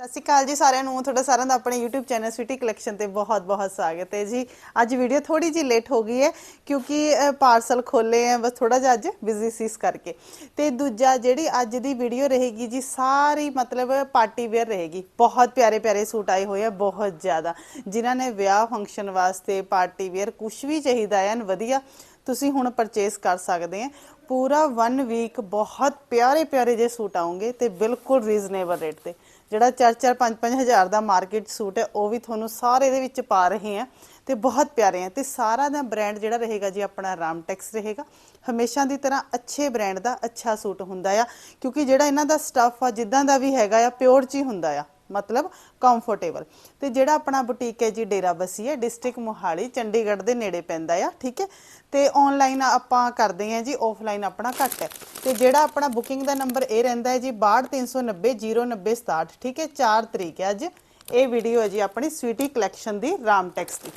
ਸਤਿ ਸ਼੍ਰੀ ਅਕਾਲ ਜੀ ਸਾਰਿਆਂ ਨੂੰ, ਤੁਹਾਡਾ ਸਾਰਿਆਂ ਦਾ ਆਪਣੇ YouTube ਚੈਨਲ ਸਵੀਟੀ ਕਲੈਕਸ਼ਨ ਤੇ ਬਹੁਤ-ਬਹੁਤ ਸਵਾਗਤ ਹੈ ਜੀ। ਅੱਜ ਵੀਡੀਓ ਥੋੜੀ ਜਿਹੀ ਲੇਟ ਹੋ ਗਈ ਹੈ ਕਿਉਂਕਿ ਪਾਰਸਲ ਖੋਲੇ ਆ ਬਸ ਥੋੜਾ ਜਿਹਾ ਅੱਜ ਬਿਜ਼ੀ ਸੀ ਇਸ ਕਰਕੇ। ਤੇ ਦੂਜਾ ਜਿਹੜੀ ਅੱਜ ਦੀ ਵੀਡੀਓ ਰਹੇਗੀ ਜੀ, ਸਾਰੀ ਮਤਲਬ ਪਾਰਟੀ ਵੇਅਰ ਰਹੇਗੀ। ਬਹੁਤ ਪਿਆਰੇ ਪਿਆਰੇ ਸੂਟ ਆਏ ਹੋਏ ਆ, ਬਹੁਤ ਜ਼ਿਆਦਾ। ਜਿਨ੍ਹਾਂ ਨੇ ਵਿਆਹ ਫੰਕਸ਼ਨ ਵਾਸਤੇ ਪਾਰਟੀ ਵੇਅਰ ਕੁਝ ਵੀ ਚਾਹੀਦਾ ਐਨ ਵਧੀਆ ਤੁਸੀਂ ਹੁਣ ਪਰਚੇਸ ਕਰ ਸਕਦੇ ਆ ਪੂਰਾ 1 ਵੀਕ ਬਹੁਤ ਪਿਆਰੇ ਪਿਆਰੇ ਜੇ ਸੂਟ ਆਉਂਗੇ ਤੇ ਬਿਲਕੁਲ ਰੀਜ਼ਨੇਬਲ ਰੇਟ ਤੇ। ਜਿਹੜਾ 4-4 5-5 ਹਜ਼ਾਰ ਦਾ ਮਾਰਕੀਟ ਸੂਟ ਹੈ, ਉਹ ਵੀ ਤੁਹਾਨੂੰ ਸਾਰੇ ਦੇ ਵਿੱਚ ਪਾ ਰਹੇ ਆ ਤੇ ਬਹੁਤ ਪਿਆਰੇ ਆ ਤੇ ਸਾਰਾ ਦਾ ਬ੍ਰਾਂਡ ਜਿਹੜਾ ਰਹੇਗਾ ਜੀ ਆਪਣਾ ਰਾਮਟੈਕਸ ਰਹੇਗਾ। ਹਮੇਸ਼ਾ ਦੀ ਤਰ੍ਹਾਂ ਅੱਛੇ ਬ੍ਰਾਂਡ ਦਾ ਅੱਛਾ ਸੂਟ ਹੁੰਦਾ ਆ, ਕਿਉਂਕਿ ਜਿਹੜਾ ਇਹਨਾਂ ਦਾ ਸਟੱਫ ਆ, ਜਿੱਦਾਂ ਦਾ ਵੀ ਹੈਗਾ ਆ ਪਿਓਰ ਚ ਹੀ ਹੁੰਦਾ ਆ। ਮਤਲਬ ਕੰਫਰਟੇਬਲ ਤੇ ਜਿਹੜਾ ਆਪਣਾ ਬੁਟੀਕ ਹੈ ਜੀ, ਡੇਰਾ ਬਸੀ ਹੈ ਡਿਸਟ੍ਰਿਕਟ ਮੋਹਾਲੀ, ਚੰਡੀਗੜ੍ਹ ਦੇ ਨੇੜੇ ਪੈਂਦਾ ਆ, ਠੀਕ ਹੈ? ਤੇ ਆਨਲਾਈਨ ਆਪਾਂ ਕਰਦੇ ਹਾਂ ਜੀ ਆਫਲਾਈਨ ਆਪਣਾ ਘੱਟ ਹੈ। ਤੇ ਜਿਹੜਾ ਆਪਣਾ ਬੁਕਿੰਗ ਦਾ ਨੰਬਰ ਇਹ ਰਹਿੰਦਾ ਹੈ ਜੀ 6239009067 ਠੀਕ ਹੈ? 4 ਤਰੀਕ ਹੈ ਅੱਜ। ਇਹ ਵੀਡੀਓ ਹੈ ਜੀ ਆਪਣੀ ਸਵੀਟੀ ਕਲੈਕਸ਼ਨ ਦੀ, ਰਾਮ ਟੈਕਸ ਦੀ।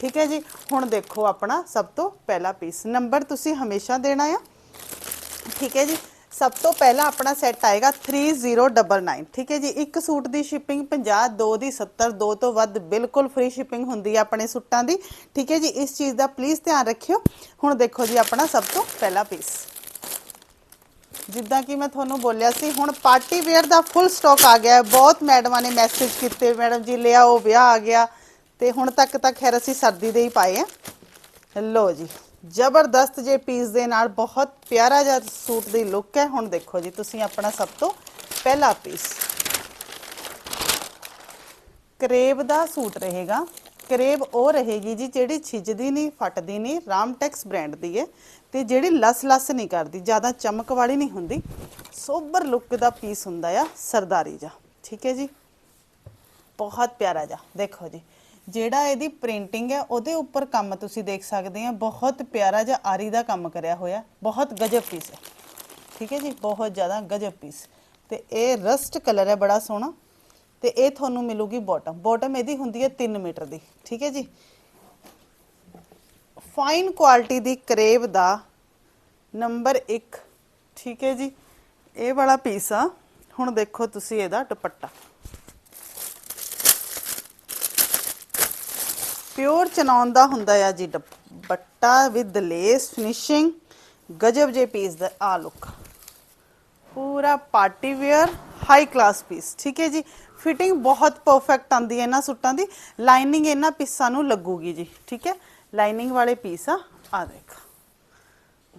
ਠੀਕ ਹੈ ਜੀ? ਹੁਣ ਦੇਖੋ ਆਪਣਾ ਸਭ ਤੋਂ ਪਹਿਲਾ ਪੀਸ ਨੰਬਰ ਤੁਸੀਂ ਹਮੇਸ਼ਾ ਦੇਣਾ ਆ। ਠੀਕ ਹੈ ਜੀ? ਸਭ ਤੋਂ ਪਹਿਲਾਂ ਆਪਣਾ ਸੈੱਟ ਆਏਗਾ 3099 ਠੀਕ ਹੈ ਜੀ, ਇੱਕ ਸੂਟ ਦੀ ਸ਼ਿਪਿੰਗ 50 ਦੋ ਦੀ 70 ਦੋ ਤੋਂ ਵੱਧ ਬਿਲਕੁਲ ਫ੍ਰੀ ਸ਼ਿਪਿੰਗ ਹੁੰਦੀ ਹੈ ਆਪਣੇ ਸੂਟਾਂ ਦੀ। ਠੀਕ ਹੈ ਜੀ, ਇਸ ਚੀਜ਼ ਦਾ ਪਲੀਜ਼ ਧਿਆਨ ਰੱਖਿਓ। ਹੁਣ ਦੇਖੋ ਜੀ ਆਪਣਾ ਸਭ ਤੋਂ ਪਹਿਲਾ ਪੀਸ ਜਿੱਦਾਂ ਕਿ ਮੈਂ ਤੁਹਾਨੂੰ ਬੋਲਿਆ ਸੀ, ਹੁਣ ਪਾਰਟੀ ਵੇਅਰ ਦਾ ਫੁੱਲ ਸਟਾਕ ਆ ਗਿਆ ਹੈ। ਬਹੁਤ ਮੈਡਮਾਂ ਨੇ ਮੈਸੇਜ ਕੀਤੇ, ਮੈਡਮ ਜੀ ਲਿਆ ਉਹ ਵਿਆਹ ਆ ਗਿਆ। ਤੇ ਹੁਣ ਤੱਕ ਤਾਂ ਖੈਰ ਅਸੀਂ ਸਰਦੀ ਦੇ ਹੀ ਪਾਏ ਆ। ਲੋ ਜੀ। ਜ਼ਬਰਦਸਤ ਜੇ ਪੀਸ ਦੇ ਨਾਲ ਬਹੁਤ ਪਿਆਰਾ ਜਿਹਾ ਸੂਟ ਦੀ ਲੁੱਕ ਹੈ। ਹੁਣ ਦੇਖੋ ਜੀ, ਤੁਸੀਂ ਆਪਣਾ ਸਭ ਤੋਂ ਪਹਿਲਾ ਪੀਸ ਕਰੇਬ ਦਾ ਸੂਟ ਰਹੇਗਾ। ਕਰੇਬ ਉਹ ਰਹੇਗੀ ਜੀ ਜਿਹੜੀ ਛਿਜਦੀ ਨਹੀਂ, ਫਟਦੀ ਨਹੀਂ, ਰਾਮਟੈਕਸ ਬ੍ਰਾਂਡ ਦੀ ਹੈ ਤੇ ਜਿਹੜੀ ਲਸ-ਲਸ ਨਹੀਂ ਕਰਦੀ, ਜ਼ਿਆਦਾ ਚਮਕ ਵਾਲੀ ਨਹੀਂ ਹੁੰਦੀ। ਸੋਬਰ ਲੁੱਕ ਦਾ ਪੀਸ ਹੁੰਦਾ ਆ, ਸਰਦਾਰੀ ਜਾ ਠੀਕ ਹੈ ਜੀ? ਬਹੁਤ ਪਿਆਰਾ ਜਾ ਦੇਖੋ ਜੀ ਜਿਹੜਾ ਇਹਦੀ ਪ੍ਰਿੰਟਿੰਗ ਹੈ, ਉਹਦੇ ਉੱਪਰ ਕੰਮ ਤੁਸੀਂ ਦੇਖ ਸਕਦੇ ਆ। ਬਹੁਤ ਪਿਆਰਾ ਜਿਹਾ ਆਰੀ ਦਾ ਕੰਮ ਕਰਿਆ ਹੋਇਆ। ਬਹੁਤ ਗਜਬ ਪੀਸ ਹੈ। ਠੀਕ ਹੈ ਜੀ? ਬਹੁਤ ਜ਼ਿਆਦਾ ਗਜਬ ਪੀਸ ਤੇ ਇਹ ਰਸਟ ਕਲਰ ਹੈ, ਬੜਾ ਸੋਹਣਾ। ਤੇ ਇਹ ਤੁਹਾਨੂੰ ਮਿਲੂਗੀ ਬਾਟਮ ਬਾਟਮ ਇਹਦੀ ਹੁੰਦੀ ਹੈ 3 ਮੀਟਰ ਦੀ। ਠੀਕ ਹੈ ਜੀ? ਫਾਈਨ ਕੁਆਲਿਟੀ ਦੀ ਕਰੇਵ ਦਾ ਨੰਬਰ 1 ਠੀਕ ਹੈ ਜੀ? ਇਹ ਵਾਲਾ ਪੀਸ ਆ। ਹੁਣ ਦੇਖੋ ਤੁਸੀਂ ਇਹਦਾ ਦੁਪੱਟਾ। ਪਿਓਰ ਚਨੌਨ ਦਾ ਹੁੰਦਾ ਆ ਜੀ ਦੁਪੱਟਾ ਵਿਦ ਲੇਸ ਫਿਨਿਸ਼ਿੰਗ ਗਜਬ ਜੇ ਪੀਸ ਦਾ ਆ ਲੁੱਕ ਪੂਰਾ party wear high class piece ਠੀਕ ਹੈ ਜੀ? ਫਿਟਿੰਗ ਬਹੁਤ ਪਰਫੈਕਟ ਆਂਦੀ ਹੈ ਇਹਨਾਂ ਸੂਟਾਂ ਦੀ। ਲਾਈਨਿੰਗ ਇਹਨਾਂ ਪੀਸਾਂ ਨੂੰ ਲੱਗੂਗੀ ਜੀ। ਠੀਕ ਹੈ? ਲਾਈਨਿੰਗ ਵਾਲੇ ਪੀਸ ਆ ਆ ਦੇਖ।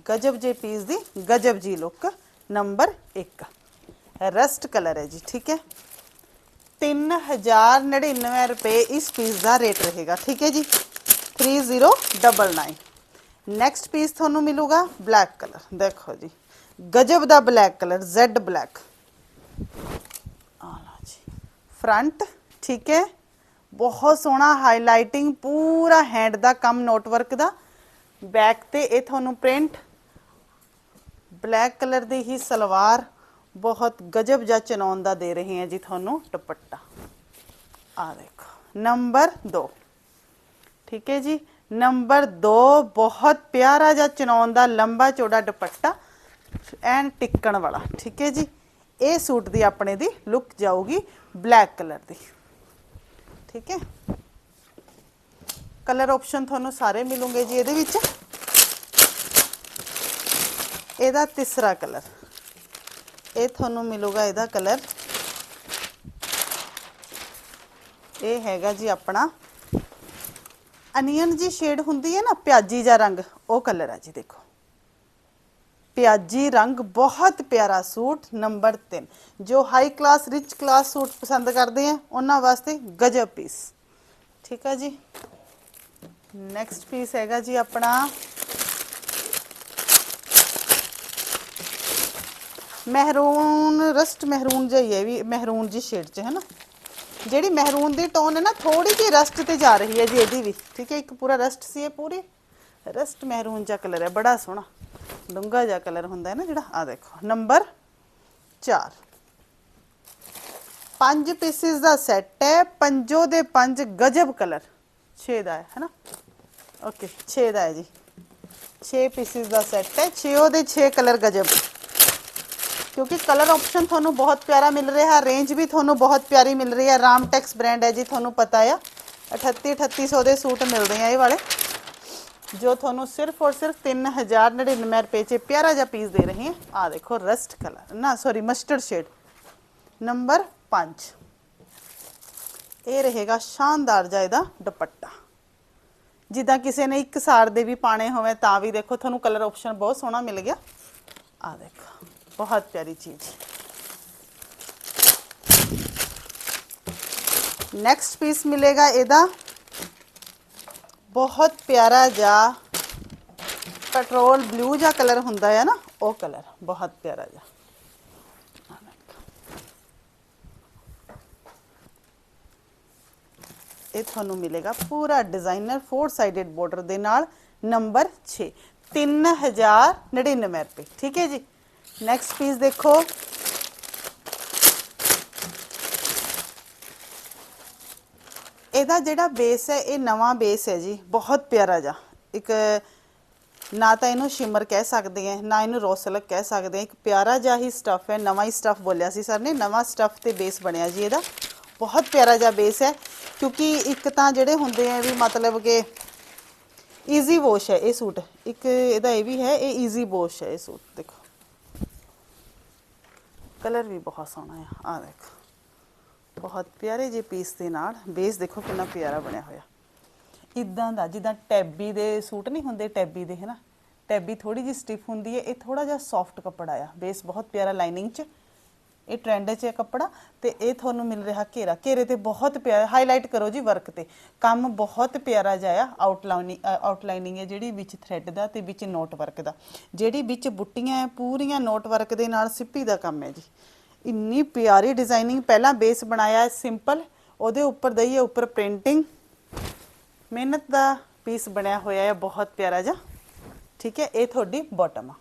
ਗਜਬ ਜੇ ਪੀਸ ਦੀ ਗਜਬ ਜੀ ਲੁੱਕ ਨੰਬਰ 1 ਰਸਟ ਕਲਰ ਹੈ ਜੀ। ਠੀਕ ਹੈ? 3099 ਰੁਪਏ ਇਸ ਪੀਸ ਦਾ ਰੇਟ ਰਹੇਗਾ। ਠੀਕ ਹੈ ਜੀ? 3099 ਨੈਕਸਟ ਪੀਸ ਤੁਹਾਨੂੰ ਮਿਲੂਗਾ ਬਲੈਕ ਕਲਰ ਦੇਖੋ ਜੀ। ਗਜਬ ਦਾ ਬਲੈਕ ਕਲਰ ਜ਼ੈਡ ਬਲੈਕ ਆ ਜੀ। ਫਰੰਟ ਠੀਕ ਹੈ? ਬਹੁਤ ਸੋਹਣਾ ਹਾਈਲਾਈਟਿੰਗ ਪੂਰਾ ਹੈਂਡ ਦਾ ਕੰਮ ਨੋਟ ਵਰਕ ਦਾ। ਬੈਕ ਤੇ ਇਹ ਤੁਹਾਨੂੰ ਪ੍ਰਿੰਟ ਬਲੈਕ ਕਲਰ ਦੀ ਹੀ ਸਲਵਾਰ। ਬਹੁਤ ਗਜਬ ਜਾਂ ਚਨਾਉਣ ਦਾ ਦੇ ਰਹੇ ਹਾਂ ਜੀ ਤੁਹਾਨੂੰ ਦੁਪੱਟਾ। ਆ ਦੇਖੋ, ਨੰਬਰ 2 ਠੀਕ ਹੈ ਜੀ? ਨੰਬਰ 2 ਬਹੁਤ ਪਿਆਰਾ ਜਿਹਾ ਚਨੌਨ ਦਾ ਲੰਬਾ ਚੌੜਾ ਦੁਪੱਟਾ ਐਨ ਟਿੱਕਣ ਵਾਲਾ। ਠੀਕ ਹੈ ਜੀ? ਇਹ ਸੂਟ ਦੀ ਆਪਣੇ ਦੀ ਲੁੱਕ ਜਾਊਗੀ ਬਲੈਕ ਕਲਰ ਦੀ। ਠੀਕ ਹੈ? ਕਲਰ ਆਪਸ਼ਨ ਤੁਹਾਨੂੰ ਸਾਰੇ ਮਿਲੂਗੇ ਜੀ ਇਹਦੇ ਵਿੱਚ। ਇਹਦਾ ਤੀਸਰਾ ਕਲਰ ਇਹ ਤੁਹਾਨੂੰ ਮਿਲੂਗਾ ਇਹਦਾ ਕਲਰ। ਇਹ ਹੈਗਾ ਜੀ ਆਪਣਾ। ਅਨੀਅਨ ਜੀ ਸ਼ੇਡ ਹੁੰਦੀ ਹੈ ਨਾ, ਪਿਆਜੀ ਜਿਹਾ ਰੰਗ, ਉਹ ਕਲਰ ਹੈ ਜੀ ਦੇਖੋ। ਪਿਆਜੀ ਰੰਗ ਬਹੁਤ ਪਿਆਰਾ ਸੂਟ, ਨੰਬਰ 3 ਜੋ high class rich class suit ਪਸੰਦ ਕਰਦੇ ਆ, ਉਹਨਾਂ ਵਾਸਤੇ ਗਜਬ ਪੀਸ ਠੀਕ ਆ ਜੀ? ਨੈਕਸਟ ਪੀਸ ਹੈਗਾ ਜੀ ਆਪਣਾ ਮਹਿਰੂਨ, ਰਸਟ ਮਹਿਰੂਨ ਜਿਹਾ ਹੈ ਵੀ, ਮਹਿਰੂਨ ਜੀ ਸ਼ੇਡ 'ਚ ਹੈ ਨਾ ਜਿਹੜੀ ਮਹਿਰੂਨ ਦੀ ਟੋਨ ਹੈ ਨਾ ਥੋੜੀ ਜਿਹੀ ਰਸਟ ਤੇ ਜਾ ਰਹੀ ਹੈ ਜੀ ਇਹਦੀ ਵੀ, ਠੀਕ ਹੈ? ਇੱਕ ਪੂਰਾ ਰਸਟ ਸੀ ਇਹ ਪੂਰੀ। ਰਸਟ ਮਹਿਰੂਨ ਜਿਹਾ ਕਲਰ ਹੈ, ਬੜਾ ਸੋਹਣਾ। ਡੂੰਗਾ ਜਿਹਾ ਕਲਰ ਹੁੰਦਾ ਹੈ ਨਾ ਜਿਹੜਾ ਆ ਦੇਖੋ ਨੰਬਰ 4 ਪੰਜ ਪੀਸਿਸ ਦਾ ਸੈੱਟ ਹੈ, ਪੰਜੋ ਦੇ ਪੰਜ ਗਜਬ ਕਲਰ 6 ਦਾ ਹੈ, ਹੈਨਾ? ਓਕੇ 6 ਦਾ ਹੈ ਜੀ। 6 ਪੀਸਿਸ ਦਾ ਸੈੱਟ ਹੈ 6 ਦੇ 6 ਕਲਰ ਗਜਬ। ਕਿਉਂਕਿ ਕਲਰ ਆਪਸ਼ਨ ਤੁਹਾਨੂੰ ਬਹੁਤ ਪਿਆਰਾ ਮਿਲ ਰਿਹਾ ਰੇਂਜ ਵੀ ਤੁਹਾਨੂੰ ਬਹੁਤ ਪਿਆਰੀ ਮਿਲ ਰਹੀ ਹੈ। ਰਾਮਟੈਕਸ ਬ੍ਰਾਂਡ ਹੈ ਜੀ, ਤੁਹਾਨੂੰ ਪਤਾ ਆ। 38 3800 ਦੇ ਸੂਟ ਮਿਲਦੇ ਆ ਇਹ ਵਾਲੇ। ਜੋ ਤੁਹਾਨੂੰ ਸਿਰਫ ਔਰ ਸਿਰਫ 3099 ਰੁਪਏ 'ਚ ਪਿਆਰਾ ਜਿਹਾ ਪੀਸ ਦੇ ਰਹੇ ਹਾਂ ਆ ਦੇਖੋ ਰਸਟ ਕਲਰ ਨਾ ਸੌਰੀ ਮਸਟਰਡ ਸ਼ੇਡ ਨੰਬਰ 5 ਇਹ ਰਹੇਗਾ ਸ਼ਾਨਦਾਰ ਜਿਹਾ ਇਹਦਾ ਦੁਪੱਟਾ। ਜਿੱਦਾਂ ਕਿਸੇ ਨੇ ਇੱਕ ਸਾਰ ਦੇ ਵੀ ਪਾਣੇ ਹੋਵੇ, ਤਾਂ ਵੀ ਦੇਖੋ, ਤੁਹਾਨੂੰ ਕਲਰ ਆਪਸ਼ਨ ਬਹੁਤ ਸੋਹਣਾ ਮਿਲ ਗਿਆ। ਆ ਦੇਖੋ। ਬਹੁਤ ਪਿਆਰੀ ਚੀਜ਼। ਨੈਕਸਟ ਪੀਸ ਮਿਲੇਗਾ ਇਹਦਾ। ਬਹੁਤ ਪਿਆਰਾ ਜਿਹਾ ਪੈਟਰੋਲ ਬਲੂ ਜਿਹਾ ਕਲਰ ਹੁੰਦਾ ਹੈ ਨਾ, ਉਹ ਕਲਰ ਬਹੁਤ ਪਿਆਰਾ ਜਿਹਾ। ਇਹ ਤੁਹਾਨੂੰ ਮਿਲੇਗਾ ਪੂਰਾ ਡਿਜ਼ਾਈਨਰ ਫੋਰ ਸਾਈਡਡ ਬਾਰਡਰ ਦੇ ਨਾਲ ਨੰਬਰ 6 3099 ਰੁਪਏ, ਠੀਕ ਹੈ ਜੀ? ਨੈਕਸਟ ਪੀਸ ਦੇਖੋ ਇਹਦਾ ਜਿਹੜਾ ਬੇਸ ਹੈ, ਇਹ ਨਵਾਂ ਬੇਸ ਹੈ ਜੀ। ਬਹੁਤ ਪਿਆਰਾ ਜਿਹਾ। ਇੱਕ, ਨਾ ਤਾਂ ਇਹਨੂੰ ਸ਼ਿਮਰ ਕਹਿ ਸਕਦੇ ਆ ਨਾ ਇਹਨੂੰ ਰੋਸਲਕ ਕਹਿ ਸਕਦੇ ਆ ਇੱਕ ਪਿਆਰਾ ਜਿਹਾ ਹੀ ਸਟਫ ਹੈ। ਨਵਾਂ ਹੀ ਸਟਫ ਬੋਲਿਆ ਸੀ ਸਰ ਨੇ। ਨਵਾਂ ਸਟਫ ਤੇ ਬੇਸ ਬਣਿਆ ਜੀ ਇਹਦਾ। ਬਹੁਤ ਪਿਆਰਾ ਜਿਹਾ ਬੇਸ ਹੈ। ਕਿਉਂਕਿ ਇੱਕ ਤਾਂ ਜਿਹੜੇ ਹੁੰਦੇ ਆ ਵੀ ਮਤਲਬ ਕਿ ਈਜ਼ੀ ਵਾਸ਼ ਹੈ ਇਹ ਸੂਟ। ਇੱਕ ਇਹਦਾ ਇਹ ਵੀ ਹੈ, ਇਹ ਈਜ਼ੀ ਵਾਸ਼ ਹੈ ਇਹ ਸੂਟ। ਦੇਖੋ। ਕਲਰ ਵੀ ਬਹੁਤ ਸੋਹਣਾ ਹੈ ਆ ਦੇਖੋ। ਬਹੁਤ ਪਿਆਰੇ ਜਿਹੇ ਪੀਸ ਦੇ ਨਾਲ। ਬੇਸ ਦੇਖੋ ਕਿੰਨਾ ਪਿਆਰਾ ਬਣਿਆ ਹੋਇਆ। ਇਦਾਂ ਦਾ, ਜਿੱਦਾਂ ਟੈਬੀ ਦੇ ਸੂਟ ਨਹੀਂ ਹੁੰਦੇ, ਟੈਬੀ ਦੇ, ਹੈਨਾ? ਟੈਬੀ ਥੋੜੀ ਜਿਹੀ ਸਟਿਫ ਹੁੰਦੀ ਹੈ। ਇਹ ਥੋੜਾ ਜਿਹਾ ਸੌਫਟ ਕੱਪੜਾ ਆ। ਬੇਸ ਬਹੁਤ ਪਿਆਰਾ ਲਾਈਨਿੰਗ 'ਚ। ਇਹ ਟ੍ਰੈਂਡ 'ਚ ਹੈ ਕੱਪੜਾ ਤੇ ਇਹ ਤੁਹਾਨੂੰ ਮਿਲ ਰਿਹਾ ਘੇਰਾ। ਘੇਰੇ ਤੇ ਬਹੁਤ ਪਿਆਰਾ ਹਾਈਲਾਈਟ ਕਰੋ ਜੀ ਵਰਕ ਤੇ। ਕੰਮ ਬਹੁਤ ਪਿਆਰਾ ਜਿਹਾ ਆ ਆਊਟਲਾਈਨਿੰਗ ਆਊਟਲਾਈਨਿੰਗ ਹੈ ਜਿਹੜੀ ਵਿੱਚ ਥ੍ਰੈਡ ਦਾ ਤੇ ਵਿੱਚ ਨੋਟ ਵਰਕ ਦਾ। ਜਿਹੜੀ ਵਿੱਚ ਬੁੱਟੀਆਂ ਹੈ, ਪੂਰੀਆਂ ਨੋਟ ਵਰਕ ਦੇ ਨਾਲ ਸਿੱਪੀ ਦਾ ਕੰਮ ਹੈ ਜੀ। ਇੰਨੀ ਪਿਆਰੀ ਡਿਜ਼ਾਈਨਿੰਗ ਪਹਿਲਾਂ ਬੇਸ ਬਣਾਇਆ ਹੈ ਸਿੰਪਲ ਉਹਦੇ ਉੱਪਰ ਦਈਏ ਉੱਪਰ ਪ੍ਰਿੰਟਿੰਗ ਮਿਹਨਤ ਦਾ ਪੀਸ ਬਣਿਆ ਹੋਇਆ ਹੈ, ਬਹੁਤ ਪਿਆਰਾ ਜਿਹਾ। ਠੀਕ ਹੈ, ਇਹ ਤੁਹਾਡੀ ਬਾਟਮ ਆ।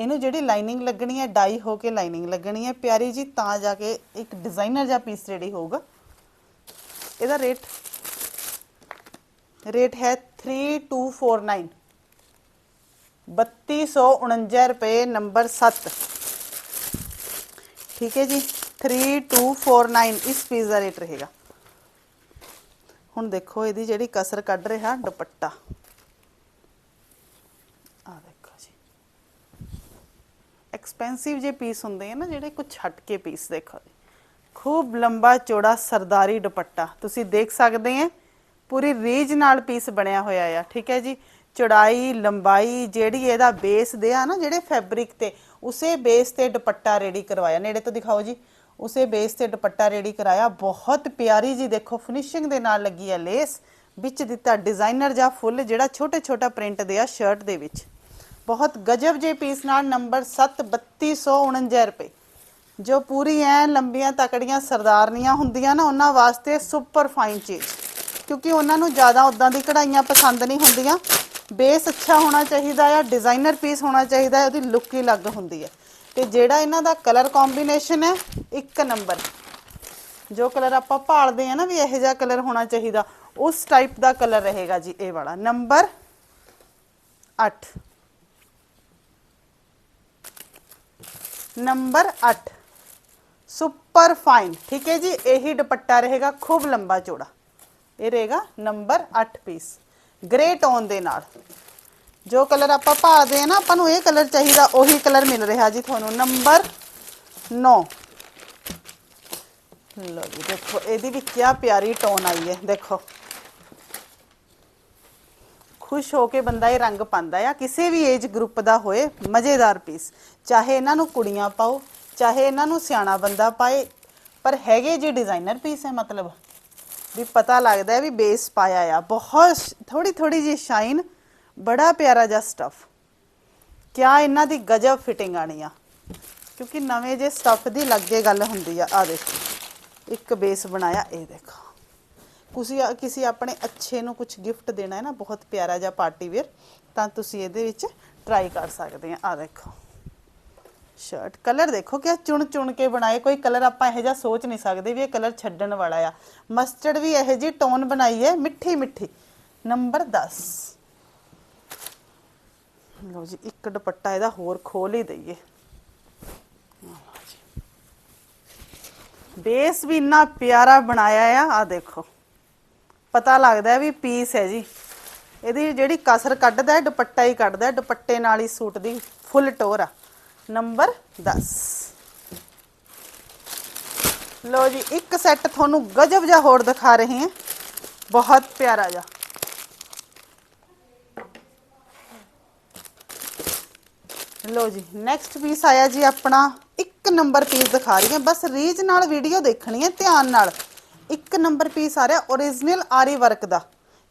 ਇਹਨੂੰ ਜਿਹੜੀ ਲਾਈਨਿੰਗ ਲੱਗਣੀ ਹੈ ਡਾਈ ਹੋ ਕੇ ਲਾਈਨਿੰਗ ਲੱਗਣੀ ਹੈ। ਪਿਆਰੀ ਜੀ, ਤਾਂ ਜਾ ਕੇ ਇੱਕ ਡਿਜ਼ਾਈਨਰ ਜਿਹਾ ਪੀਸ ਰੈਡੀ ਹੋਊਗਾ। ਇਹਦਾ ਰੇਟ ਰੇਟ ਹੈ 3249 3249 ਰੁਪਏ ਨੰਬਰ 7 ਠੀਕ ਹੈ ਜੀ 3249 ਇਸ ਪੀਸ ਦਾ ਰੇਟ ਰਹੇਗਾ। ਹੁਣ ਦੇਖੋ, ਇਹਦੀ ਜਿਹੜੀ ਕਸਰ ਕੱਢ ਰਿਹਾ, ਦੁਪੱਟਾ ਆ ਦੇਖੋ ਜੀ ਐਕਸਪੈਂਸਿਵ ਜੇ ਪੀਸ ਹੁੰਦੇ ਆ ਨਾ, ਜਿਹੜੇ ਕੁਝ ਹਟ ਕੇ ਪੀਸ ਦੇਖੋ ਖੂਬ ਲੰਬਾ ਚੌੜਾ ਸਰਦਾਰੀ ਦੁਪੱਟਾ। ਤੁਸੀਂ ਦੇਖ ਸਕਦੇ ਆ, ਪੂਰੀ ਰੀਜ ਨਾਲ ਪੀਸ ਬਣਿਆ ਹੋਇਆ ਆ, ਠੀਕ ਹੈ ਜੀ? ਚੌੜਾਈ, ਲੰਬਾਈ, ਜਿਹੜੀ ਇਹਦਾ ਬੇਸ ਦੇ ਆ ਨਾ, ਜਿਹੜੇ ਫੈਬਰਿਕ ਤੇ, ਉਸੇ ਬੇਸ ਤੇ ਦੁਪੱਟਾ ਰੈਡੀ ਕਰਵਾਇਆ। ਨੇੜੇ ਤੋਂ ਦਿਖਾਓ ਜੀ। ਉਸੇ ਬੇਸ ਤੇ ਦੁਪੱਟਾ ਰੈਡੀ ਕਰਾਇਆ। ਬਹੁਤ ਪਿਆਰੀ ਜੀ ਦੇਖੋ ਫਿਨਿਸ਼ਿੰਗ ਦੇ ਨਾਲ ਲੱਗੀ ਹੈ ਲੇਸ ਵਿੱਚ ਦਿੱਤਾ ਡਿਜ਼ਾਈਨਰ ਜਾਂ ਫੁੱਲ, ਜਿਹੜਾ ਛੋਟੇ ਛੋਟਾ ਪ੍ਰਿੰਟ ਦੇ ਆ ਸ਼ਰਟ ਦੇ ਵਿੱਚ। ਬਹੁਤ ਗਜਬ ਜੇ ਪੀਸ ਨਾਲ ਨੰਬਰ 7 3249 ਰੁਪਏ। ਜੋ ਪੂਰੀ ਐ ਲੰਬੀਆਂ ਤਕੜੀਆਂ ਸਰਦਾਰਨੀਆਂ ਹੁੰਦੀਆਂ ਨਾ, ਉਹਨਾਂ ਵਾਸਤੇ ਸੁਪਰ ਫਾਈਨ ਚੀਜ਼। ਕਿਉਂਕਿ ਉਹਨਾਂ ਨੂੰ ਜ਼ਿਆਦਾ ਉਦਾਂ ਦੀ ਕਢਾਈਆਂ ਪਸੰਦ ਨਹੀਂ ਹੁੰਦੀਆਂ। ਬੇਸ ਅੱਛਾ ਹੋਣਾ ਚਾਹੀਦਾ ਆ ਡਿਜ਼ਾਈਨਰ ਪੀਸ ਹੋਣਾ ਚਾਹੀਦਾ ਉਹਦੀ ਲੁੱਕ ਹੀ ਅਲੱਗ ਹੁੰਦੀ ਹੈ ਤੇ ਜਿਹੜਾ ਇਹਨਾਂ ਦਾ ਕਲਰ ਕੰਬੀਨੇਸ਼ਨ ਹੈ, ਇੱਕ ਨੰਬਰ ਜੋ ਕਲਰ ਆਪਾਂ ਭਾਲਦੇ ਆ ਨਾ ਵੀ ਇਹੋ ਜਿਹਾ ਕਲਰ ਹੋਣਾ ਚਾਹੀਦਾ, ਉਸ ਟਾਈਪ ਦਾ ਕਲਰ ਰਹੇਗਾ ਜੀ ਇਹ ਵਾਲਾ। ਨੰਬਰ 8 ਨੰਬਰ 8 ਸੁਪਰ ਫਾਈਨ ਠੀਕ ਹੈ ਜੀ, ਇਹੀ ਦੁਪੱਟਾ ਰਹੇਗਾ, ਖੂਬ ਲੰਬਾ ਚੌੜਾ ਇਹ ਰਹੇਗਾ ਨੰਬਰ 8 ਪੀਸ ਗ੍ਰੇ ਟੋਨ ਦੇ ਨਾਲ। ਜੋ ਕਲਰ ਆਪਾਂ ਭਾਲਦੇ ਆ ਨਾ, ਆਪਾਂ ਨੂੰ ਇਹ ਕਲਰ ਚਾਹੀਦਾ, ਉਹੀ ਕਲਰ ਮਿਲ ਰਿਹਾ ਜੀ ਤੁਹਾਨੂੰ। ਨੰਬਰ 9 ਲੋ ਜੀ, ਦੇਖੋ, ਇਹਦੀ ਵੀ ਕੀ ਪਿਆਰੀ ਟੋਨ ਆਈ ਹੈ, ਦੇਖੋ। ਖੁਸ਼ ਹੋ ਕੇ ਬੰਦਾ ਇਹ ਰੰਗ ਪਾਉਂਦਾ ਆ। ਕਿਸੇ ਵੀ ਏਜ ਗਰੁੱਪ ਦਾ ਹੋਏ, ਮਜ਼ੇਦਾਰ ਪੀਸ ਚਾਹੇ ਇਹਨਾਂ ਨੂੰ ਕੁੜੀਆਂ ਪਾਓ, ਚਾਹੇ ਇਹਨਾਂ ਨੂੰ ਸਿਆਣਾ ਬੰਦਾ ਪਾਏ, ਪਰ ਹੈਗੇ ਜੀ ਡਿਜ਼ਾਈਨਰ ਪੀਸ ਹੈ ਮਤਲਬ। ਵੀ ਪਤਾ ਲੱਗਦਾ ਹੈ ਵੀ ਬੇਸ ਪਾਇਆ ਆ। ਬਹੁਤ ਥੋੜੀ ਥੋੜੀ ਜੀ ਸ਼ਾਈਨ ਬੜਾ ਪਿਆਰਾ ਜਿਹਾ ਸਟਫ ਕਿਆ ਇਹਨਾਂ ਦੀ ਗਜਬ ਫਿਟਿੰਗ ਆਣੀ ਆ। ਕਿਉਂਕਿ ਨਵੇਂ ਜੇ ਸਟਫ ਦੀ ਲੱਗੇ ਗੱਲ ਹੁੰਦੀ ਆ। ਆ ਦੇਖੋ, ਇੱਕ ਬੇਸ ਬਣਾਇਆ, ਇਹ ਦੇਖੋ। ਤੁਸੀਂ ਕਿਸੇ ਆਪਣੇ ਅੱਛੇ ਨੂੰ ਕੁਝ ਗਿਫਟ ਦੇਣਾ ਹੈ ਨਾ, ਬਹੁਤ ਪਿਆਰਾ ਜਿਹਾ ਪਾਰਟੀ ਵੇਅਰ ਤਾਂ ਤੁਸੀਂ ਇਹਦੇ ਵਿੱਚ ਟਰਾਈ ਕਰ ਸਕਦੇ ਆ। ਆ ਦੇਖੋ। ਸ਼ਰਟ ਕਲਰ ਦੇਖੋ ਕਿ ਚੁਣ ਚੁਣ ਕੇ ਬਣਾਏ। ਕੋਈ ਕਲਰ ਆਪਾਂ ਇਹੋ ਜਿਹਾ ਸੋਚ ਨਹੀਂ ਸਕਦੇ ਵੀ ਇਹ ਕਲਰ ਛੱਡਣ ਵਾਲਾ ਆ। ਮਸਟਰਡ ਵੀ ਇਹੋ ਜੀ ਟੋਨ ਬਣਾਈ ਹੈ, ਮਿੱਠੀ ਮਿੱਠੀ। ਨੰਬਰ 10 ਲਓ ਜੀ, ਇੱਕ ਦੁਪੱਟਾ ਇਹਦਾ ਹੋਰ ਖੋਲ ਹੀ ਦਈਏ। ਬੇਸ ਵੀ ਇੰਨਾ ਪਿਆਰਾ ਬਣਾਇਆ ਆ ਆ ਦੇਖੋ। ਪਤਾ ਲੱਗਦਾ ਵੀ ਪੀਸ ਹੈ ਜੀ। ਇਹਦੀ ਜਿਹੜੀ ਕਸਰ ਕੱਢਦਾ ਹੈ, ਦੁਪੱਟਾ ਹੀ ਕੱਢਦਾ ਹੈ, ਦੁਪੱਟੇ ਨਾਲ ਹੀ ਸੂਟ ਦੀ ਫੁੱਲ ਟੋਰ ਆ। ਨੰਬਰ 10 ਲੋ ਜੀ, ਇੱਕ ਸੈੱਟ ਤੁਹਾਨੂੰ ਗਜਬ ਜਿਹਾ ਹੋਰ ਦਿਖਾ ਰਹੇ ਹਾਂ। ਬਹੁਤ ਪਿਆਰਾ ਜਿਹਾ। ਲੋ ਜੀ ਨੈਕਸਟ ਪੀਸ ਆਇਆ ਜੀ ਆਪਣਾ, ਇੱਕ ਨੰਬਰ ਪੀਸ ਦਿਖਾ ਰਹੀ ਹਾਂ। ਬਸ ਰੀਜ ਨਾਲ ਵੀਡੀਓ ਦੇਖਣੀ ਹੈ, ਧਿਆਨ ਨਾਲ। ਇੱਕ ਨੰਬਰ ਪੀਸ ਆ ਰਿਹਾ origignal ਆਰੀ ਵਰਕ ਦਾ।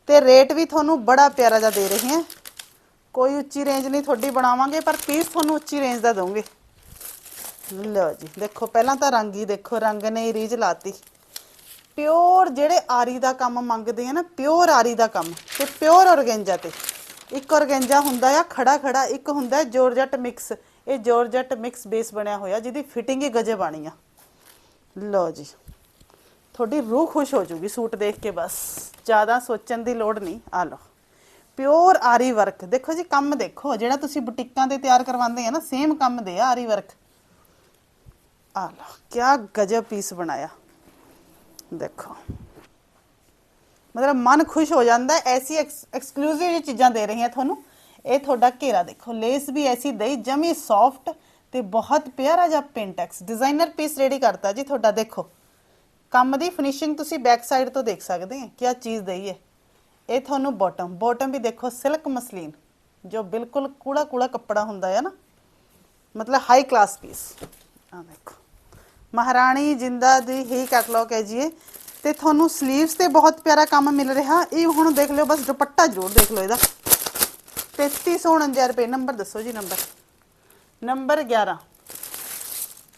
ਤੇ ਰੇਟ ਵੀ ਤੁਹਾਨੂੰ ਬੜਾ ਪਿਆਰਾ ਜਿਹਾ ਦੇ ਰਹੇ ਹਾਂ। ਕੋਈ ਉੱਚੀ ਰੇਂਜ ਨਹੀਂ ਤੁਹਾਡੀ ਬਣਾਵਾਂਗੇ, ਪਰ ਪੀਸ ਤੁਹਾਨੂੰ ਉੱਚੀ ਰੇਂਜ ਦਾ ਦਵਾਂਗੇ ਲਓ ਜੀ, ਦੇਖੋ, ਪਹਿਲਾਂ ਤਾਂ ਰੰਗ ਹੀ ਦੇਖੋ, ਰੰਗ ਨੇ ਹੀ ਰੀਝ ਲਾਤੀ। ਪਿਓਰ ਜਿਹੜੇ ਆਰੀ ਦਾ ਕੰਮ ਮੰਗਦੇ ਆ ਨਾ ਪਿਓਰ ਆਰੀ ਦਾ ਕੰਮ, ਤੇ ਪਿਓਰ ਔਰਗੈਂਜਾ ਤੇ। ਇੱਕ ਔਰਗੈਂਜਾ ਹੁੰਦਾ ਆ, ਖੜਾ ਖੜਾ, ਇੱਕ ਹੁੰਦਾ ਜੋਰਜਟ ਮਿਕਸ ਇਹ ਜੋਰਜਟ ਮਿਕਸ ਬੇਸ ਬਣਿਆ ਹੋਇਆ, ਜਿਹਦੀ ਫਿਟਿੰਗ ਹੀ ਗਜਬ ਆਣੀ ਆ। ਲਓ ਜੀ। ਤੁਹਾਡੀ ਰੂਹ ਖੁਸ਼ ਹੋ ਜੂਗੀ ਸੂਟ ਦੇਖ ਕੇ ਬਸ। ਜ਼ਿਆਦਾ ਸੋਚਣ ਦੀ ਲੋੜ ਨਹੀਂ। ਆ ਲਓ। ਪਿਓਰ ਆਰੀ ਵਰਕ ਦੇਖੋ ਜੀ, ਕੰਮ ਦੇਖੋ। ਜਿਹੜਾ ਤੁਸੀਂ ਬੁਟੀਕਾਂ ਤੇ ਤਿਆਰ ਕਰਵਾਉਂਦੇ ਆ ਨਾ ਸੇਮ ਕੰਮ ਦੇ ਆ ਆਰੀ ਵਰਕ ਆ ਲਓ ਕੀ ਗਜਬ ਪੀਸ ਬਣਾਇਆ। ਦੇਖੋ। ਮਤਲਬ ਮਨ ਖੁਸ਼ ਹੋ ਜਾਂਦਾ, ਐਸੀ ਐਕਸਕਲੂਸਿਵ ਚੀਜ਼ਾਂ ਦੇ ਰਹੀਆਂ ਤੁਹਾਨੂੰ। ਇਹ ਤੁਹਾਡਾ ਘੇਰਾ ਦੇਖੋ। ਲੇਸ ਵੀ ਐਸੀ ਦਈ, ਜਮੀ ਸੌਫਟ ਤੇ ਬਹੁਤ ਪਿਆਰਾ ਜਿਹਾ ਪਿੰਟੈਕਸ ਡਿਜ਼ਾਈਨਰ ਪੀਸ ਰੈਡੀ ਕਰਤਾ ਜੀ ਤੁਹਾਡਾ, ਦੇਖੋ। ਕੰਮ ਦੀ ਫਿਨਿਸ਼ਿੰਗ ਤੁਸੀਂ ਬੈਕ ਸਾਈਡ ਤੋਂ ਦੇਖ ਸਕਦੇ ਹੋ ਕੀ ਚੀਜ਼ ਦਈ ਹੈ। ਇਹ ਤੁਹਾਨੂੰ ਬਾਟਮ ਬਾਟਮ ਵੀ ਦੇਖੋ ਸਿਲਕ ਮਸਲੀਨ, ਜੋ ਬਿਲਕੁਲ ਕੂੜਾ ਕੂੜਾ ਕੱਪੜਾ ਹੁੰਦਾ ਹੈ ਨਾ, ਮਤਲਬ ਹਾਈ ਕਲਾਸ ਪੀਸ ਆ ਦੇਖੋ। ਮਹਾਰਾਣੀ ਜਿੰਦਾ ਦੀ ਹੀ ਕੈਟਲੌਗ ਹੈ ਜੀ ਤੇ ਤੁਹਾਨੂੰ 슬ੀਵਸ ਤੇ ਬਹੁਤ ਪਿਆਰਾ ਕੰਮ ਮਿਲ ਰਿਹਾ। ਇਹ ਹੁਣ ਦੇਖ ਲਿਓ, ਬਸ ਦੁਪੱਟਾ ਜ਼ਰੂਰ ਦੇਖ ਲਓ ਇਹਦਾ। 3349 ਰੁਪਏ ਨੰਬਰ ਦੱਸੋ ਜੀ ਨੰਬਰ ਨੰਬਰ 11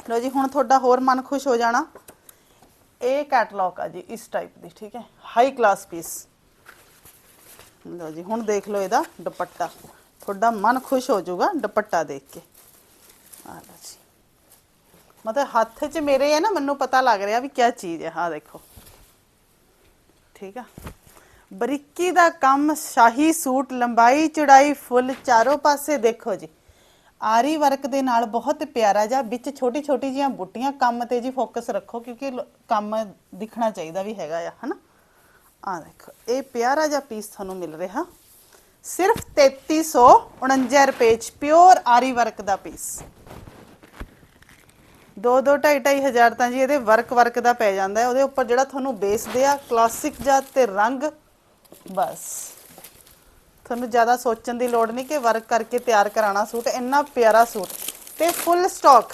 ਲਓ ਜੀ, ਹੁਣ ਤੁਹਾਡਾ ਹੋਰ ਮਨ ਖੁਸ਼ ਹੋ ਜਾਣਾ। ਇਹ ਕੈਟਲੌਗ ਆ ਜੀ, ਇਸ ਟਾਈਪ ਦੀ, ਠੀਕ ਹੈ? ਹਾਈ ਕਲਾਸ ਪੀਸ ਲਓ ਜੀ, ਹੁਣ ਦੇਖ ਲਓ ਇਹਦਾ ਦੁਪੱਟਾ। ਤੁਹਾਡਾ ਮਨ ਖੁਸ਼ ਹੋ ਜਾਊਗਾ ਦੁਪੱਟਾ ਦੇਖ ਕੇ। ਆ ਲਓ ਜੀ। ਮਤਲਬ ਹੱਥ 'ਚ ਮੇਰੇ ਹੈ ਨਾ, ਮੈਨੂੰ ਪਤਾ ਲੱਗ ਰਿਹਾ ਵੀ ਕੀ ਚੀਜ਼ ਹੈ। ਆ ਦੇਖੋ। ਠੀਕ ਆ? ਬਰੀਕੀ ਦਾ ਕੰਮ, ਸ਼ਾਹੀ ਸੂਟ, ਲੰਬਾਈ, ਚੜਾਈ, ਫੁੱਲ ਚਾਰੋਂ ਪਾਸੇ ਦੇਖੋ ਜੀ। ਆਰੀ ਵਰਕ ਦੇ ਨਾਲ ਬਹੁਤ ਪਿਆਰਾ ਜਿਹਾ ਵਿੱਚ ਛੋਟੀ ਛੋਟੀ ਜੀਆਂ ਬੁੱਟੀਆਂ ਕੰਮ ਤੇ ਜੀ ਫੋਕਸ ਰੱਖੋ, ਕਿਉਂਕਿ ਲ- ਕੰਮ ਦਿਖਣਾ ਚਾਹੀਦਾ ਵੀ ਹੈਗਾ ਆ, ਹਨਾ? ਆ ਦੇਖੋ, ਇਹ ਪਿਆਰਾ ਜਿਹਾ ਪੀਸ ਤੁਹਾਨੂੰ ਮਿਲ ਰਿਹਾ। ਸਿਰਫ 3349 ਰੁਪਏ ਚ ਪਿਓਰ ਆਰੀ ਵਰਕ ਦਾ ਪੀਸ ਦੋ ਦੋ ਢਾਈ ਢਾਈ ਹਜ਼ਾਰ ਤਾਂ ਜੀ ਇਹਦੇ ਵਰਕ ਵਰਕ ਦਾ ਪੈ ਜਾਂਦਾ ਹੈ। ਉਹਦੇ ਉੱਪਰ ਜਿਹੜਾ ਤੁਹਾਨੂੰ ਬੇਸ ਦੇ ਆ ਕਲਾਸਿਕ ਜਾਂ ਤੇ ਰੰਗ, ਬਸ। ਤੁਹਾਨੂੰ ਜ਼ਿਆਦਾ ਸੋਚਣ ਦੀ ਲੋੜ ਨਹੀਂ ਕਿ ਵਰਕ ਕਰਕੇ ਤਿਆਰ ਕਰਾਣਾ ਸੂਟ, ਇੰਨਾ ਪਿਆਰਾ ਸੂਟ। ਤੇ ਫੁੱਲ ਸਟਾਕ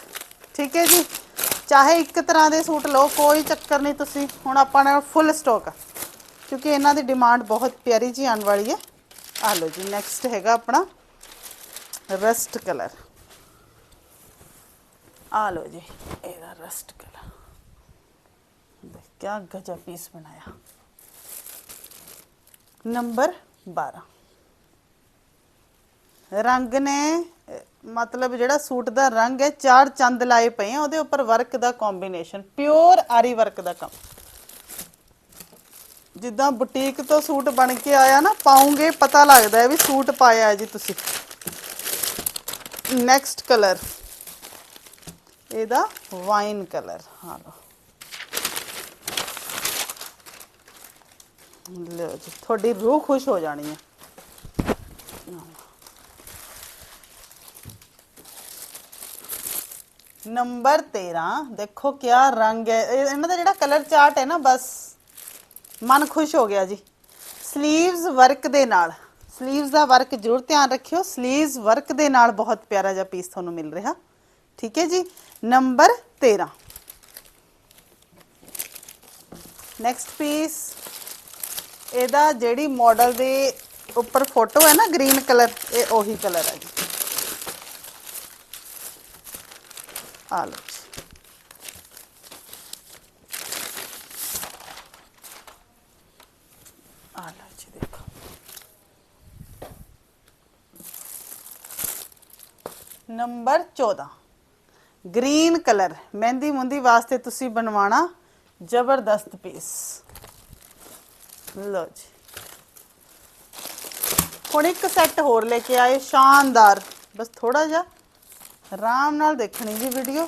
ਠੀਕ ਹੈ ਜੀ? ਚਾਹੇ ਇੱਕ ਤਰ੍ਹਾਂ ਦੇ ਸੂਟ ਲਓ, ਕੋਈ ਚੱਕਰ ਨਹੀਂ ਤੁਸੀਂ। ਹੁਣ ਆਪਾਂ ਨੇ ਫੁੱਲ ਸਟਾਕ ਕਿਉਂਕਿ ਇਹਨਾਂ ਦੀ ਡਿਮਾਂਡ ਬਹੁਤ ਪਿਆਰੀ ਜੀ ਆਉਣ ਵਾਲੀ ਹੈ। ਆ ਲਓ ਜੀ ਨੈਕਸਟ ਹੈਗਾ ਆਪਣਾ ਰਸਟ ਕਲਰ ਆ ਲਓ ਜੀ, ਇਹਦਾ ਰਸਟ ਕਲਰ ਦੇਖ, ਕਿਆ ਗਜਬ ਪੀਸ ਬਣਾਇਆ। ਨੰਬਰ 12 ਰੰਗ ਨੇ, ਮਤਲਬ ਜਿਹੜਾ ਸੂਟ ਦਾ ਰੰਗ ਹੈ, ਚਾਰ ਚੰਦ ਲਾਏ ਪਏ ਆ, ਉਹਦੇ ਉੱਪਰ ਵਰਕ ਦਾ ਕੰਬੀਨੇਸ਼ਨ ਪਿਓਰ ਆਰੀ ਵਰਕ ਦਾ ਕੰਮ। ਜਿੱਦਾਂ ਬੁਟੀਕ ਤੋਂ ਸੂਟ ਬਣ ਕੇ ਆਇਆ ਨਾ, ਪਾਉਂਗੇ, ਪਤਾ ਲੱਗਦਾ ਹੈ ਵੀ ਸੂਟ ਪਾਇਆ ਜੀ ਤੁਸੀਂ। ਨੈਕਸਟ ਕਲਰ ਇਹਦਾ ਵਾਈਨ ਕਲਰ ਹਾਂ। ਲਓ ਜੀ, ਤੁਹਾਡੀ ਰੂਹ ਖੁਸ਼ ਹੋ ਜਾਣੀ ਹੈ। ਨੰਬਰ 13 ਦੇਖੋ ਕਿਆ ਰੰਗ ਹੈ। ਇਹ- ਇਹਨਾਂ ਦਾ ਜਿਹੜਾ ਕਲਰ ਚਾਰਟ ਹੈ ਨਾ, ਬਸ ਮਨ ਖੁਸ਼ ਹੋ ਗਿਆ ਜੀ। ਸਲੀਵਸ ਵਰਕ ਦੇ ਨਾਲ। ਸਲੀਵਸ ਦਾ ਵਰਕ ਜ਼ਰੂਰ ਧਿਆਨ ਰੱਖਿਓ। ਸਲੀਵਸ ਵਰਕ ਦੇ ਨਾਲ ਬਹੁਤ ਪਿਆਰਾ ਜਿਹਾ ਪੀਸ ਤੁਹਾਨੂੰ ਮਿਲ ਰਿਹਾ। ਠੀਕ ਹੈ ਜੀ? ਨੰਬਰ 13 ਨੈਕਸਟ ਪੀਸ ਇਹਦਾ ਜਿਹੜੀ ਮਾਡਲ ਦੇ ਉੱਪਰ ਫੋਟੋ ਹੈ ਨਾ ਗ੍ਰੀਨ ਕਲਰ ਇਹ ਉਹੀ ਕਲਰ ਹੈ ਜੀ। ਆ ਲਓ ਆ ਲਓ ਜੀ ਦੇਖੋ ਨੰਬਰ 14 ਗ੍ਰੀਨ ਕਲਰ ਮਹਿੰਦੀ ਮੁੰਦੀ ਵਾਸਤੇ ਤੁਸੀਂ ਬਣਵਾਣਾ ਜ਼ਬਰਦਸਤ ਪੀਸ ਲਓ ਜੀ ਹੁਣ ਇੱਕ ਸੈੱਟ ਹੋਰ ਲੈ ਕੇ ਆਏ ਸ਼ਾਨਦਾਰ ਬਸ ਥੋੜਾ ਜਿਹਾ ਆਰਾਮ ਨਾਲ ਦੇਖਣੀ ਜੀ ਵੀਡੀਓ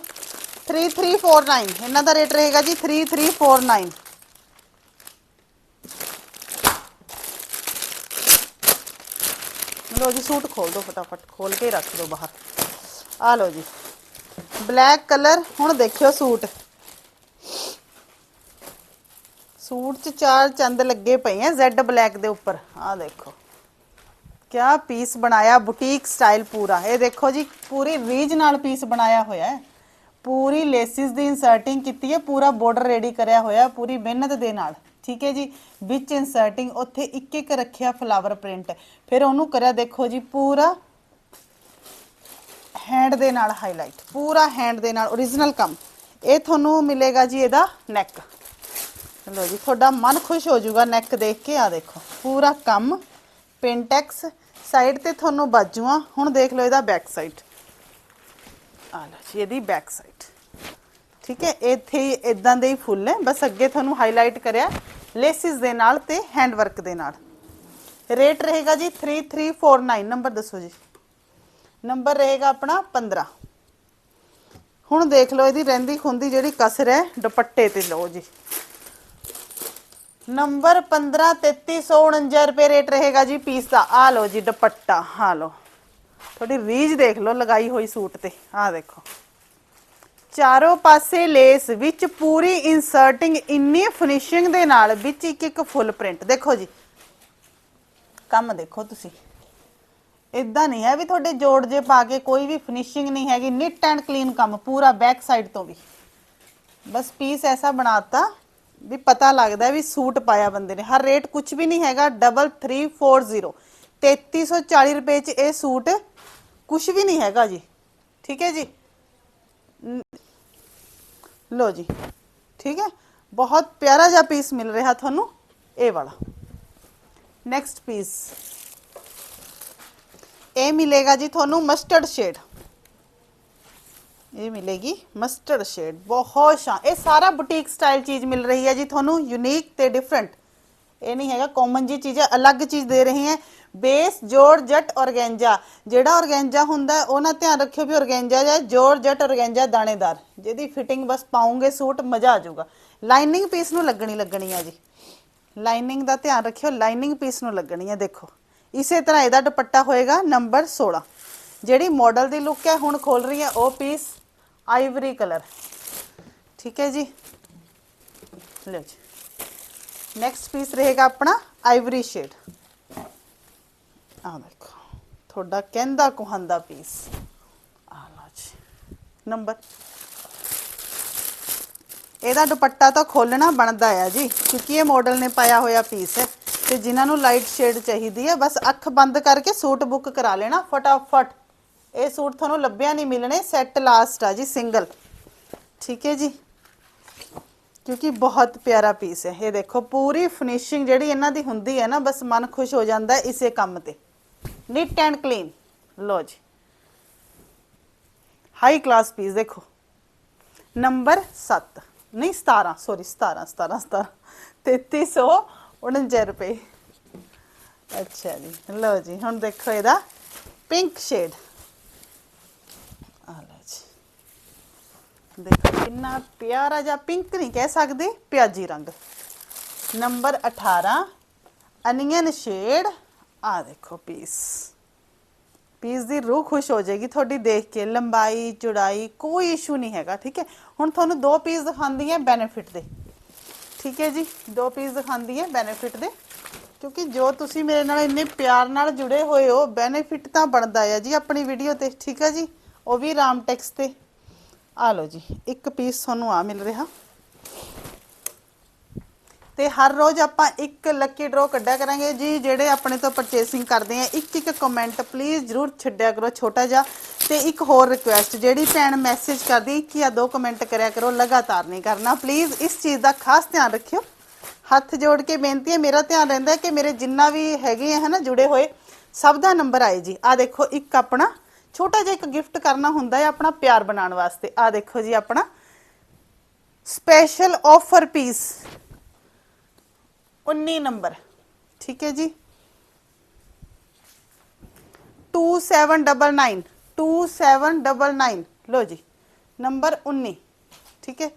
3349 ਇਹਨਾਂ ਦਾ ਰੇਟ ਰਹੇਗਾ ਜੀ 3349 ਲੋ ਜੀ, ਸੂਟ ਖੋਲ ਦਿਓ ਫਟਾਫਟ, ਖੋਲ ਕੇ ਰੱਖ ਦਿਓ ਬਾਹਰ। ਆ ਲੋ ਜੀ ਬਲੈਕ ਕਲਰ ਹੁਣ ਦੇਖਿਓ ਸੂਟ। ਸੂਟ 'ਚ ਚਾਰ ਚੰਦ ਲੱਗੇ ਪਏ ਆ ਜ਼ੈਡ ਬਲੈਕ ਦੇ ਉੱਪਰ। ਆ ਦੇਖੋ। ਕਿਆ ਪੀਸ ਬਣਾਇਆ? ਬੁਟੀਕ ਸਟਾਈਲ ਪੂਰਾ। ਇਹ ਦੇਖੋ ਜੀ, ਪੂਰੀ ਰੀਜ ਨਾਲ ਪੀਸ ਬਣਾਇਆ ਹੋਇਆ ਹੈ। ਪੂਰੀ ਲੇਸਿਸ ਦੀ ਇਨਸਰਟਿੰਗ ਕੀਤੀ ਹੈ, ਪੂਰਾ ਬਾਰਡਰ ਰੈਡੀ ਕਰਿਆ ਹੋਇਆ, ਪੂਰੀ ਮਿਹਨਤ ਦੇ ਨਾਲ। ਠੀਕ ਹੈ ਜੀ? ਵਿੱਚ ਇਨਸਰਟਿੰਗ ਉੱਥੇ ਇੱਕ ਇੱਕ ਰੱਖਿਆ ਫਲਾਵਰ ਪ੍ਰਿੰਟ ਫਿਰ ਉਹਨੂੰ ਕਰਿਆ ਦੇਖੋ ਜੀ, ਪੂਰਾ ਹੈਂਡ ਦੇ ਨਾਲ ਹਾਈਲਾਈਟ ਪੂਰਾ ਹੈਂਡ ਦੇ ਨਾਲ origignal ਕੰਮ। ਇਹ ਤੁਹਾਨੂੰ ਮਿਲੇਗਾ ਜੀ ਇਹਦਾ ਨੈਕ ਲੋ ਜੀ, ਤੁਹਾਡਾ ਮਨ ਖੁਸ਼ ਹੋ ਜਾਊਗਾ ਨੈਕ ਦੇਖ ਕੇ। ਆ ਦੇਖੋ, ਪੂਰਾ ਕੰਮ ਪਿੰਟੈਕਸ ਸਾਈਡ ਤੇ ਤੁਹਾਨੂੰ ਬਾਜੂਆਂ, ਹੁਣ ਦੇਖ ਲਓ ਇਹਦਾ ਬੈਕ ਸਾਈਡ ਆ ਲਓ ਜੀ, ਇਹਦੀ ਬੈਕ ਸਾਈਡ ਠੀਕ ਹੈ, ਇੱਥੇ ਇਦਾਂ ਦੇ ਹੀ ਫੁੱਲ ਹੈ ਬਸ ਅੱਗੇ ਤੁਹਾਨੂੰ ਹਾਈਲਾਈਟ ਕਰਿਆ ਲੇਸਿਸ ਦੇ ਨਾਲ ਤੇ ਹੈਂਡ ਵਰਕ ਦੇ ਨਾਲ। ਰੇਟ ਰਹੇਗਾ ਜੀ 3349 ਨੰਬਰ ਦੱਸੋ ਜੀ। ਨੰਬਰ ਰਹੇਗਾ ਆਪਣਾ 15 ਹੁਣ ਦੇਖ ਲਓ ਇਹਦੀ ਰਹਿੰਦੀ ਖੁੰਦੀ ਜਿਹੜੀ ਕਸਰ ਹੈ ਦੁਪੱਟੇ ਤੇ ਲਓ ਜੀ। ਨੰਬਰ 15 3349 ਰੁਪਏ ਰੇਟ ਰਹੇਗਾ ਜੀ ਪੀਸ ਦਾ। ਆ ਲਓ ਜੀ ਦੁਪੱਟਾ ਹਾਂ ਲਓ। ਥੋੜੀ ਰੀਜ ਦੇਖ ਲਓ, ਲਗਾਈ ਹੋਈ ਸੂਟ ਤੇ। ਆ ਦੇਖੋ। ਚਾਰੋਂ ਪਾਸੇ ਲੇਸ ਵਿੱਚ ਪੂਰੀ ਇਨਸਰਟਿੰਗ ਇੰਨੀ ਫਿਨਿਸ਼ਿੰਗ ਦੇ ਨਾਲ ਵਿੱਚ ਇੱਕ ਇੱਕ ਫੁੱਲ ਪ੍ਰਿੰਟ ਦੇਖੋ ਜੀ। ਕੰਮ ਦੇਖੋ ਤੁਸੀਂ। ਇਦਾਂ ਨਹੀਂ ਹੈ ਵੀ ਤੁਹਾਡੇ ਜੋੜ ਜੇ ਪਾ ਕੇ ਕੋਈ ਵੀ ਫਿਨਿਸ਼ਿੰਗ ਨਹੀਂ ਹੈਗੀ। ਨਿਟ ਐਂਡ ਕਲੀਨ ਕੰਮ, ਪੂਰਾ ਬੈਕ ਸਾਈਡ ਤੋਂ ਵੀ। ਬਸ ਪੀਸ ਐਸਾ ਬਣਾਤਾ ਵੀ ਪਤਾ ਲੱਗਦਾ ਵੀ ਸੂਟ ਪਾਇਆ ਬੰਦੇ ਨੇ। ਹਰ ਰੇਟ ਕੁਝ ਵੀ ਨਹੀਂ ਹੈਗਾ 3340 3340 ਰੁਪਏ ਚ ਇਹ ਸੂਟ ਕੁਝ ਵੀ ਨਹੀਂ ਹੈਗਾ ਜੀ। ਠੀਕ ਹੈ ਜੀ? ਲੋ ਜੀ। ਠੀਕ ਹੈ? ਬਹੁਤ ਪਿਆਰਾ ਜਿਹਾ ਪੀਸ ਮਿਲ ਰਿਹਾ ਤੁਹਾਨੂੰ। ਇਹ ਵਾਲਾ। ਨੈਕਸਟ ਪੀਸ ਇਹ ਮਿਲੇਗਾ ਜੀ ਤੁਹਾਨੂੰ ਮਸਟਰਡ ਸ਼ੇਡ ਇਹ ਮਿਲੇਗੀ ਮਸਟਰਡ ਸ਼ੇਡ ਬਹੁਤ ਸ਼ਾਨ ਇਹ ਸਾਰਾ ਬੁਟੀਕ ਸਟਾਈਲ ਚੀਜ਼ ਮਿਲ ਰਹੀ ਹੈ ਜੀ ਤੁਹਾਨੂੰ ਯੂਨੀਕ ਤੇ ਡਿਫਰੈਂਟ ਇਹ ਨਹੀਂ ਹੈਗਾ ਕਾਮਨ ਜੀ ਚੀਜ਼ ਹੈ ਅਲੱਗ ਚੀਜ਼ ਦੇ ਰਹੇ ਹੈ। ਬੇਸ ਜੋੜ ਜੱਟ ਔਰਗੈਂਜਾ। ਜਿਹੜਾ ਔਰਗੈਂਜਾ ਹੁੰਦਾ ਹੈ, ਉਹ ਨਾ ਧਿਆਨ ਰੱਖਿਓ ਵੀ ਔਰਗੈਂਜਾ ਜਾਂ ਜੋੜ ਜੱਟ ਔਰਗੈਂਜਾ ਦਾਣੇਦਾਰ। ਜਿਹਦੀ ਫਿਟਿੰਗ ਬਸ ਪਾਉਂਗੇ ਸੂਟ ਮਜ਼ਾ ਆ ਜਾਊਗਾ। ਲਾਈਨਿੰਗ ਪੀਸ ਨੂੰ ਲੱਗਣੀ ਲੱਗਣੀ ਆ ਜੀ। ਲਾਈਨਿੰਗ ਦਾ ਧਿਆਨ ਰੱਖਿਓ ਲਾਈਨਿੰਗ ਪੀਸ ਨੂੰ ਲੱਗਣੀ ਹੈ ਦੇਖੋ। ਇਸੇ ਤਰ੍ਹਾਂ ਇਹਦਾ ਦੁਪੱਟਾ ਹੋਏਗਾ ਨੰਬਰ 16 ਜਿਹੜੀ ਮਾਡਲ ਦੀ ਲੁੱਕ ਹੈ ਹੁਣ ਖੋਲ ਰਹੀ ਹੈ ਉਹ ਪੀਸ ਆਈਵਰੀ ਕਲਰ। ਠੀਕ ਹੈ ਜੀ? ਲਓ ਜੀ। ਨੈਕਸਟ ਪੀਸ ਰਹੇਗਾ ਆਪਣਾ ਆਈਵਰੀ ਸ਼ੇਡ। ਆ ਦੇਖੋ, ਤੁਹਾਡਾ ਕਹਿੰਦਾ ਕੁਹੰਦਾ ਪੀਸ ਆ ਲਓ ਜੀ। ਨੰਬਰ ਇਹਦਾ ਦੁਪੱਟਾ ਤਾਂ ਖੋਲਣਾ ਬਣਦਾ ਆ ਜੀ, ਕਿਉਂਕਿ ਇਹ ਮਾਡਲ ਨੇ ਪਾਇਆ ਹੋਇਆ ਪੀਸ ਹੈ, ਤੇ ਜਿਨ੍ਹਾਂ ਨੂੰ ਲਾਈਟ ਸ਼ੇਡ ਚਾਹੀਦੀ ਹੈ, ਬਸ ਅੱਖ ਬੰਦ ਕਰਕੇ ਸੂਟ ਬੁੱਕ ਕਰਾ ਲੈਣਾ, ਫਟਾਫਟ। ਇਹ ਸੂਟ ਤੁਹਾਨੂੰ ਲੱਭਿਆ ਨਹੀਂ ਮਿਲਣੇ ਸੈੱਟ ਲਾਸਟ ਆ ਜੀ ਸਿੰਗਲ ਠੀਕ ਹੈ ਜੀ? ਕਿਉਂਕਿ ਬਹੁਤ ਪਿਆਰਾ ਪੀਸ ਹੈ। ਇਹ ਦੇਖੋ, ਪੂਰੀ ਫਿਨਿਸ਼ਿੰਗ ਜਿਹੜੀ ਇਹਨਾਂ ਦੀ ਹੁੰਦੀ ਹੈ ਨਾ, ਬਸ ਮਨ ਖੁਸ਼ ਹੋ ਜਾਂਦਾ ਹੈ ਇਸੇ ਕੰਮ ਤੇ। ਨੀਟ ਐਂਡ ਕਲੀਨ ਲੋ ਜੀ। ਹਾਈ ਕਲਾਸ ਪੀਸ ਦੇਖੋ। ਨੰਬਰ 7 ਨਹੀਂ 17 ਸੌਰੀ 17 17 17 3349 ਰੁਪਏ। ਅੱਛਾ ਜੀ। ਲਓ ਜੀ, ਹੁਣ ਦੇਖੋ ਇਹਦਾ ਪਿੰਕ ਸ਼ੇਡ ਆ ਲਓ ਜੀ ਦੇਖੋ, ਕਿੰਨਾ ਪਿਆਰਾ ਜਿਹਾ ਪਿੰਕ ਨਹੀਂ ਕਹਿ ਸਕਦੇ, ਪਿਆਜੀ ਰੰਗ। Number 18 onion shade. ਆ ਦੇਖੋ ਪੀਸ। ਪੀਸ ਦੀ ਰੂਹ ਖੁਸ਼ ਹੋ ਜਾਏਗੀ ਤੁਹਾਡੀ, ਦੇਖ ਕੇ ਲੰਬਾਈ, ਚੌੜਾਈ, ਕੋਈ ਇਸ਼ੂ ਨਹੀਂ ਹੈਗਾ, ਠੀਕ ਹੈ? ਹੁਣ ਤੁਹਾਨੂੰ ਦੋ ਪੀਸ ਦਿਖਾਉਂਦੀ ਹੈ ਬੈਨੀਫਿਟ ਦੇ। ਠੀਕ ਹੈ ਜੀ? ਦੋ ਪੀਸ ਦਿਖਾਉਂਦੀ ਹੈ ਬੈਨੀਫਿਟ ਦੇ। ਕਿਉਂਕਿ ਜੋ ਤੁਸੀਂ ਮੇਰੇ ਨਾਲ ਇੰਨੇ ਪਿਆਰ ਨਾਲ ਜੁੜੇ ਹੋਏ ਹੋ ਬੈਨੀਫਿਟ ਤਾਂ ਬਣਦਾ ਹੈ ਜੀ ਆਪਣੀ ਵੀਡੀਓ ਤੇ, ਠੀਕ ਹੈ ਜੀ? ਉਹ ਵੀ ਰਾਮਟੈਕਸ ਤੇ। ਆ ਲਓ ਜੀ, ਇੱਕ ਪੀਸ ਤੁਹਾਨੂੰ ਆ ਮਿਲ ਰਿਹਾ। ਤੇ ਹਰ ਰੋਜ਼ ਆਪਾਂ ਇੱਕ ਲੱਕੀ ਡਰਾ ਕੱਢਿਆ ਕਰਾਂਗੇ। ਜੀ, ਜਿਹੜੇ ਆਪਣੇ ਤੋਂ ਪਰਚੇਸਿੰਗ ਕਰਦੇ ਆ, ਇੱਕ ਇੱਕ ਕਮੈਂਟ ਪਲੀਜ਼ ਜਰੂਰ ਛੱਡਿਆ ਕਰੋ ਛੋਟਾ ਜਿਹਾ। ਤੇ ਇੱਕ ਹੋਰ ਰਿਕੁਐਸਟ ਜਿਹੜੀ ਭੈਣ ਮੈਸੇਜ ਕਰਦੀ ਇੱਕ ਜਾਂ ਦੋ ਕਮੈਂਟ ਕਰਿਆ ਕਰੋ, ਲਗਾਤਾਰ ਨਹੀਂ ਕਰਨਾ। ਪਲੀਜ਼ ਇਸ ਚੀਜ਼ ਦਾ ਖਾਸ ਧਿਆਨ ਰੱਖਿਓ। ਹੱਥ ਜੋੜ ਕੇ ਬੇਨਤੀ ਹੈ, ਮੇਰਾ ਧਿਆਨ ਰਹਿੰਦਾ ਕਿ ਮੇਰੇ ਜਿੰਨਾ ਵੀ ਹੈਗੇ ਆ ਹਨਾ, ਜੁੜੇ ਹੋਏ, ਸਭ ਦਾ ਨੰਬਰ ਆਏ ਜੀ। ਆ ਦੇਖੋ, ਇੱਕ ਆਪਣਾ ਛੋਟਾ ਜਿਹਾ ਇੱਕ ਗਿਫਟ ਕਰਨਾ ਹੁੰਦਾ ਹੈ ਆਪਣਾ ਪਿਆਰ ਬਣਾਉਣ ਵਾਸਤੇ। ਆ ਦੇਖੋ ਜੀ ਆਪਣਾ ਸਪੈਸ਼ਲ ਆਫਰ ਪੀਸ 19 ਨੰਬਰ। ਠੀਕ ਹੈ ਜੀ। 2799 2799 ਲੋ ਜੀ, ਨੰਬਰ 19 ਠੀਕ ਹੈ।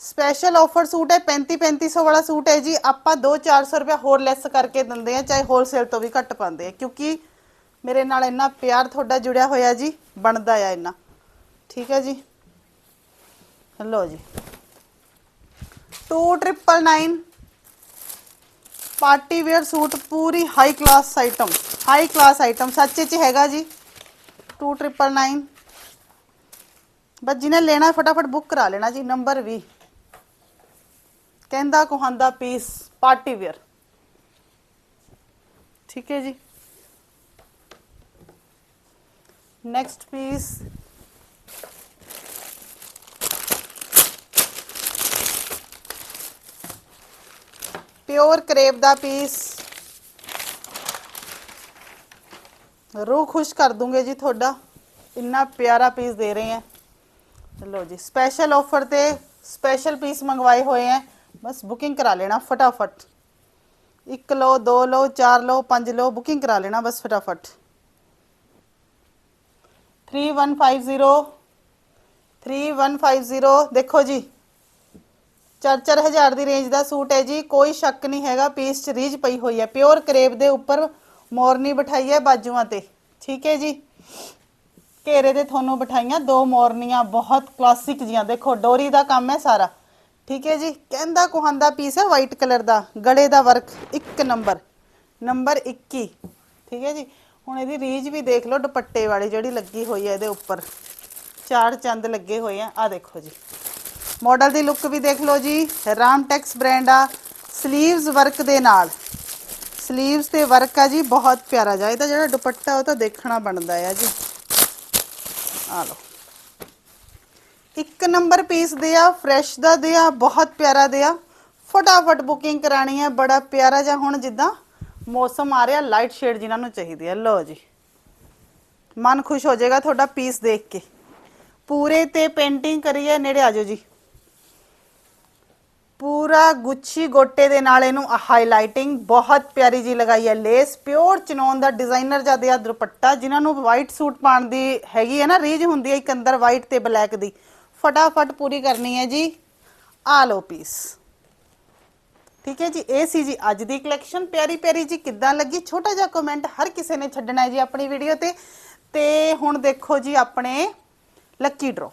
ਸਪੈਸ਼ਲ ਆਫਰ ਸੂਟ ਹੈ 35 3500 ਵਾਲਾ ਸੂਟ ਹੈ ਜੀ। ਆਪਾਂ 2-400 ਰੁਪਏ ਹੋਰ ਲੈਸ ਕਰਕੇ ਦਿੰਦੇ ਆ ਚਾਹੇ ਹੋਲਸੇਲ ਤੋਂ ਵੀ ਘੱਟ ਪਾਉਂਦੇ ਆ ਕਿਉਂਕਿ ਮੇਰੇ ਨਾਲ ਇੰਨਾ ਪਿਆਰ ਤੁਹਾਡਾ ਜੁੜਿਆ ਹੋਇਆ ਜੀ, ਬਣਦਾ ਆ ਇੰਨਾ। ਠੀਕ ਹੈ ਜੀ? ਲਓ ਜੀ। 2999 ਪਾਰਟੀ ਵੇਅਰ ਸੂਟ ਪੂਰੀ high class item high class item ਸੱਚੇ ਚ ਹੈਗਾ ਜੀ। 2999 ਬਸ ਜਿਹਨੇ ਲੈਣਾ, ਫਟਾਫਟ ਬੁੱਕ ਕਰਾ ਲੈਣਾ ਜੀ ਨੰਬਰ 20 ਕਹਿੰਦਾ ਕੋਹੰਦਾ ਪੀਸ ਪਾਰਟੀ ਵੇਅਰ ਠੀਕ ਹੈ ਜੀ? ਨੈਕਸਟ ਪੀਸ ਪਿਓਰ ਕਰੇਪ ਦਾ ਪੀਸ ਰੂਹ ਖੁਸ਼ ਕਰ ਦੂੰਗੇ ਜੀ ਤੁਹਾਡਾ। ਇੰਨਾ ਪਿਆਰਾ ਪੀਸ ਦੇ ਰਹੇ ਹੈ। ਚਲੋ ਜੀ ਸਪੈਸ਼ਲ ਆਫਰ ਤੇ ਸਪੈਸ਼ਲ ਪੀਸ ਮੰਗਵਾਏ ਹੋਏ ਹੈ। ਬਸ ਬੁਕਿੰਗ ਕਰਾ ਲੈਣਾ ਫਟਾਫਟ। ਇੱਕ ਲਓ, ਦੋ ਲਓ, ਚਾਰ ਲਓ, ਪੰਜ ਲਓ ਬੁਕਿੰਗ ਕਰਾ ਲੈਣਾ ਬਸ ਫਟਾਫਟ। 3150 3150 ਦੇਖੋ ਜੀ। ਚਾਰ ਚਾਰ ਹਜ਼ਾਰ ਦੀ ਰੇਂਜ ਦਾ ਸੂਟ ਹੈ ਜੀ, ਕੋਈ ਸ਼ੱਕ ਨਹੀਂ ਹੈਗਾ ਪੀਸ ਚ ਰੀਝ ਪਈ ਹੋਈ ਹੈ। ਪਿਓਰ ਕਰੇਬ ਦੇ ਉੱਪਰ ਮੋਰਨੀ ਬਿਠਾਈ ਹੈ ਬਾਜੂਆਂ ਤੇ। ਠੀਕ ਹੈ ਜੀ। ਘੇਰੇ ਤੇ ਤੁਹਾਨੂੰ ਬਿਠਾਈਆਂ ਦੋ ਮੋਰਨੀਆਂ, ਬਹੁਤ ਕਲਾਸਿਕ ਜੀਆਂ। ਦੇਖੋ, ਡੋਰੀ ਦਾ ਕੰਮ ਹੈ ਸਾਰਾ। ਠੀਕ ਹੈ ਜੀ। ਕਹਿੰਦਾ ਕੁਹੰਦਾ ਪੀਸ ਹੈ ਵਾਈਟ ਕਲਰ ਦਾ। ਗਲੇ ਦਾ ਵਰਕ ਇੱਕ ਨੰਬਰ ਨੰਬਰ 21 ਠੀਕ ਹੈ ਜੀ। ਹੁਣ ਇਹਦੀ ਰੀਝ ਵੀ ਦੇਖ ਲਓ, ਦੁਪੱਟੇ ਵਾਲੀ ਜਿਹੜੀ ਲੱਗੀ ਹੋਈ ਹੈ ਇਹਦੇ ਉੱਪਰ। ਚਾਰ ਚੰਦ ਲੱਗੇ ਹੋਏ ਆ ਆ ਦੇਖੋ ਜੀ। ਮਾਡਲ ਦੀ ਲੁੱਕ ਵੀ ਦੇਖ ਲਓ ਜੀ। ਰਾਮਟੈਕਸ ਬ੍ਰਾਂਡ ਆ 슬ੀਵਸ ਵਰਕ ਦੇ ਨਾਲ। 슬ੀਵਸ ਤੇ ਵਰਕ ਆ ਜੀ, ਬਹੁਤ ਪਿਆਰਾ ਜਿਹਾ। ਇਹਦਾ ਜਿਹੜਾ ਦੁਪੱਟਾ, ਉਹ ਤਾਂ ਦੇਖਣਾ ਬਣਦਾ ਆ ਜੀ। ਆ ਲਓ। ਇੱਕ ਨੰਬਰ ਪੀਸ ਦੇ ਆ ਫਰੈਸ਼ ਦਾ ਦੇ ਆ, ਬਹੁਤ ਪਿਆਰਾ ਦੇ ਆ। ਫਟਾਫਟ ਬੁਕਿੰਗ ਕਰਾਣੀ ਹੈ ਬੜਾ ਪਿਆਰਾ ਜਿਹਾ ਹੁਣ ਜਿੱਦਾਂ ਮੌਸਮ ਆ ਰਿਹਾ ਲਾਈਟ ਸ਼ੇਡ ਜਿਨ੍ਹਾਂ ਨੂੰ ਚਾਹੀਦੀ ਹੈ। ਲਓ ਜੀ। ਮਨ ਖੁਸ਼ ਹੋ ਜਾਏਗਾ ਤੁਹਾਡਾ ਪੀਸ ਦੇਖ ਕੇ। ਪੂਰੇ ਤੇ ਪੇਂਟਿੰਗ ਕਰੀ ਹੈ ਨੇੜੇ ਆ ਜਾਓ ਜੀ। ਪੂਰਾ ਗੁੱਛੀ ਗੋਟੇ ਦੇ ਨਾਲ ਇਹਨੂੰ ਹਾਈਲਾਈਟਿੰਗ ਬਹੁਤ ਪਿਆਰੀ ਜੀ ਲਗਾਈ ਹੈ ਲੇਸ ਪਿਓਰ ਚਨੌਨ ਦਾ ਡਿਜ਼ਾਈਨਰ ਜਿਹਾ ਦਿਆ ਦੁਪੱਟਾ, ਜਿਨ੍ਹਾਂ ਨੂੰ ਵਾਈਟ ਸੂਟ ਪਾਉਣ ਦੀ ਹੈਗੀ ਹੈ ਨਾ ਰੀਜ ਹੁੰਦੀ ਹੈ ਇੱਕ ਅੰਦਰ ਵਾਈਟ ਤੇ ਬਲੈਕ ਦੀ। ਫਟਾਫਟ ਪੂਰੀ ਕਰਨੀ ਹੈ ਜੀ। ਆ ਲਓ ਪੀਸ ਠੀਕ ਹੈ ਜੀ, ਇਹ ਸੀ ਜੀ ਅੱਜ ਦੀ ਕਲੈਕਸ਼ਨ ਪਿਆਰੀ ਪਿਆਰੀ ਜੀ, ਕਿੱਦਾਂ ਲੱਗੀ? ਛੋਟਾ ਜਿਹਾ ਕਮੈਂਟ ਹਰ ਕਿਸੇ ਨੇ ਛੱਡਣਾ ਹੈ ਜੀ ਆਪਣੀ ਵੀਡੀਓ ਤੇ। ਤੇ ਹੁਣ ਦੇਖੋ ਜੀ ਆਪਣੇ ਲੱਕੀ ਡਰੋ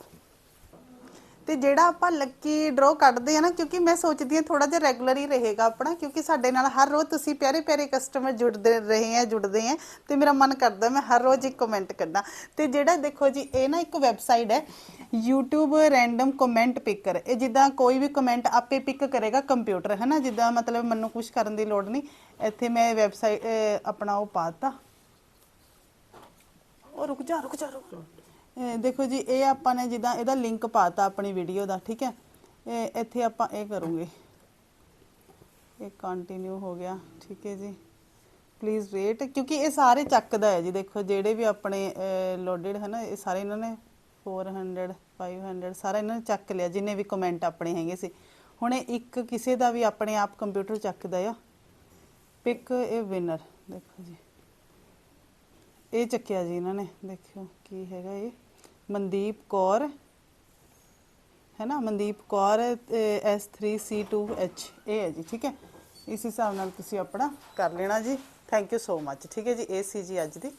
ਤੇ ਜਿਹੜਾ ਆਪਾਂ ਲੱਕੀ ਡਰਾ ਕੱਢਦੇ ਆ ਨਾ, ਕਿਉਂਕਿ ਮੈਂ ਸੋਚਦੀ ਹਾਂ ਥੋੜਾ ਜਿਹਾ ਰੈਗੂਲਰ ਹੀ ਰਹੇਗਾ ਆਪਣਾ, ਕਿਉਂਕਿ ਸਾਡੇ ਨਾਲ ਹਰ ਰੋਜ਼ ਤੁਸੀਂ ਪਿਆਰੇ ਪਿਆਰੇ ਕਸਟਮਰ ਜੁੜਦੇ ਰਹੇ ਆ, ਜੁੜਦੇ ਆ, ਤੇ ਮੇਰਾ ਮਨ ਕਰਦਾ ਮੈਂ ਹਰ ਰੋਜ਼ ਇੱਕ ਕਮੈਂਟ ਕਰਦਾ ਤੇ ਜਿਹੜਾ ਦੇਖੋ ਜੀ, ਇਹ ਨਾ ਇੱਕ ਵੈਬਸਾਈਟ ਹੈ, YouTube ਰੈਂਡਮ ਕਮੈਂਟ ਪਿਕਰ ਇਹ ਜਿੱਦਾਂ ਕੋਈ ਵੀ ਕਮੈਂਟ ਆਪੇ ਪਿਕ ਕਰੇਗਾ ਕੰਪਿਊਟਰ ਹੈ ਨਾ ਜਿੱਦਾਂ ਮਤਲਬ ਮੈਨੂੰ ਕੁਝ ਕਰਨ ਦੀ ਲੋੜ ਨਹੀਂ। ਇੱਥੇ ਮੈਂ ਵੈਬਸਾਈਟ ਆਪਣਾ ਉਹ ਪਾਤਾ ਉਹ ਰੁਕ ਜਾ ਰੁਕ ਜਾ, ਰੁਕ ਦੇਖੋ ਜੀ, ਇਹ ਆਪਾਂ ਨੇ ਜਿੱਦਾਂ ਇਹਦਾ ਲਿੰਕ ਪਾਤਾ ਆਪਣੀ ਵੀਡੀਓ ਦਾ, ਠੀਕ ਹੈ? ਇਹ ਇੱਥੇ ਆਪਾਂ ਇਹ ਕਰੂੰਗੇ। ਇਹ ਕੰਟੀਨਿਊ ਹੋ ਗਿਆ, ਠੀਕ ਹੈ ਜੀ? ਪਲੀਜ਼ ਰੇਟ ਕਿਉਂਕਿ ਇਹ ਸਾਰੇ ਚੱਕਦਾ ਹੈ ਜੀ, ਦੇਖੋ, ਜਿਹੜੇ ਵੀ ਆਪਣੇ ਲੋਡਡ ਹੈ ਨਾ, ਇਹ ਸਾਰੇ ਇਹਨਾਂ ਨੇ 400 500 ਸਾਰਾ ਇਹਨਾਂ ਨੇ ਚੱਕ ਲਿਆ, ਜਿੰਨੇ ਵੀ ਕਮੈਂਟ ਆਪਣੇ ਹੈਗੇ ਸੀ। ਹੁਣ ਇਹ ਇੱਕ ਕਿਸੇ ਦਾ ਵੀ ਆਪਣੇ ਆਪ ਕੰਪਿਊਟਰ ਚੱਕਦਾ ਆ। ਪਿਕ ਇਹ ਵਿਨਰ ਦੇਖੋ ਜੀ। ਇਹ ਚੱਕਿਆ ਜੀ ਇਹਨਾਂ ਨੇ, ਦੇਖਿਓ ਕੀ ਹੈਗਾ ਇਹ। ਮਨਦੀਪ ਕੌਰ ਹੈ ਨਾ ਮਨਦੀਪ ਕੌਰ S3C2H ਇਹ ਹੈ ਜੀ, ਠੀਕ ਹੈ? ਇਸ ਹਿਸਾਬ ਨਾਲ ਤੁਸੀਂ ਆਪਣਾ ਕਰ ਲੈਣਾ ਜੀ। ਥੈਂਕ ਯੂ ਸੋ ਮੱਚ ਠੀਕ ਹੈ ਜੀ? ਇਹ ਸੀ ਜੀ ਅੱਜ ਦੀ